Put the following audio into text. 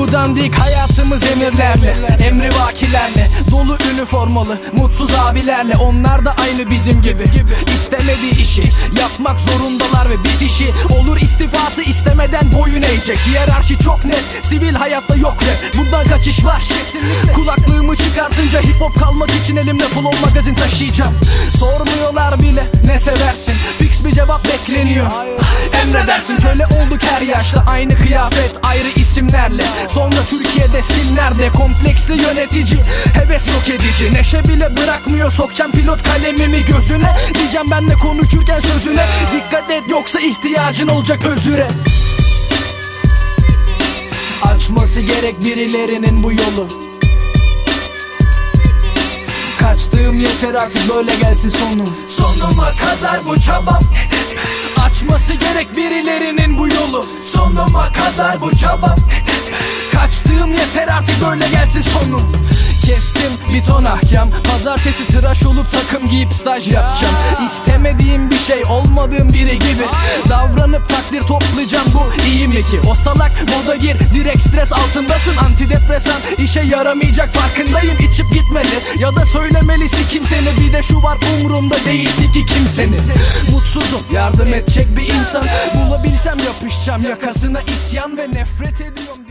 Bu dandik hayatımız emirlerle Emri vakilerle. Dolu üniformalı mutsuz abilerle. Onlar da aynı bizim gibi. İstemediği işi yapmak zorundalar ve bir dişi Olur istifası istemeden boyun eğecek. Hiyerarşi çok net sivil hayatta yok rap Bundan kaçış var. Kulaklığımı çıkartınca hip hop kalmak için elimde flow magazin taşıyacağım. Sormuyorlar bile ne seversin bir cevap bekleniyor. Emredersin köle olduk her yaşta. Aynı kıyafet ayrı isimlerle. Sonra Türkiye'de stil nerede Kompleksli yönetici. Heves yok edici. Neşe bile bırakmıyor. Sokacağım pilot kalemimi gözüne. Diyeceğim benle konuşurken sözüne. Dikkat et yoksa ihtiyacın olacak özüre. Açması gerek birilerinin bu yolu Kaçtığım yeter artık böyle gelsin sonum. Sonuma kadar bu çabam Açması gerek birilerinin bu yolu. Sonuma kadar bu çabam Kaçtığım yeter artık böyle gelsin sonum. Kestim bir ton ahkam Pazartesi tıraş olup takım giyip staj yapacağım. İstemediğim bir şey olmadığım biri gibi Davranıp takdir toplayacağım bu iyi mi ki O salak moda gir direkt stres altındasın. Antidepresan işe yaramayacak farkındayım. İçip gitmeli. Ya da söylemelisin kimseni bir de şu var umurumda değilsin ki kimsenin. Mutsuzum yardım edecek bir insan. Bulabilsem yapışacağım. Yakasına isyan ve nefret ediyorum